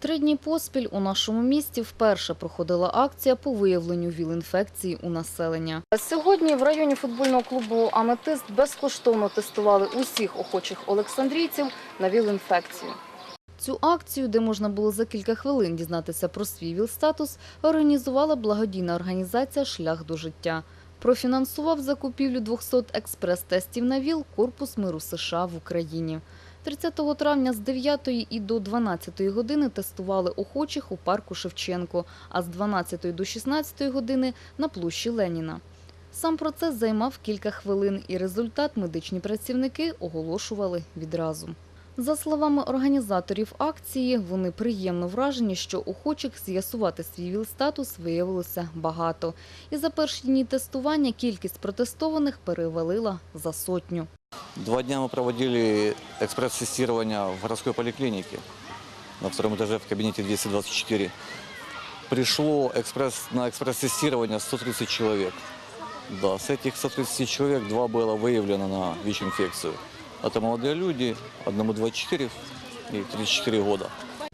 Три дні поспіль у нашому місті вперше проходила акція по виявленню ВІЛ-інфекції у населення. Сьогодні в районі футбольного клубу «Аметист» безкоштовно тестували усіх охочих олександрійців на ВІЛ-інфекцію. Цю акцію, де можна було за кілька хвилин дізнатися про свій ВІЛ-статус, організувала благодійна організація «Шлях до життя». Профінансував закупівлю 200 експрес-тестів на ВІЛ Корпус миру США в Україні. 30 травня з 9 і до 12 години тестували охочих у парку Шевченко, а з 12 до 16 години на площі Леніна. Сам процес займав кілька хвилин, і результат медичні працівники оголошували відразу. За словами організаторів акції, вони приємно вражені, що охочих з'ясувати свій ВІЛ-статус виявилося багато. І за перші дні тестування кількість протестованих перевалила за сотню. Два дня мы проводили экспресс-тестирование в городской поликлинике на втором этаже в кабинете 224. Пришло экспресс, на экспресс-тестирование 130 человек. Да, с этих 130 человек два было выявлено на ВИЧ-инфекцию. Это молодые люди, одному 24 и 34 года.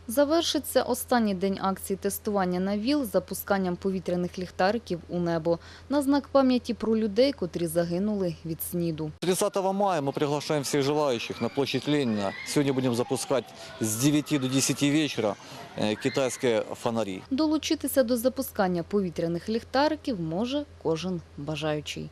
Завершиться останній день акції тестування на ВІЛ запусканням повітряних ліхтариків у небо на знак пам'яті про людей, котрі загинули від СНІДу. 30 мая мы приглашаем всех желающих на площадь Ленина. Сегодня будем запускать с 9 до 10 вечера э, китайские фонари. Долучитися до запускання повітряних ліхтариків може кожен бажаючий.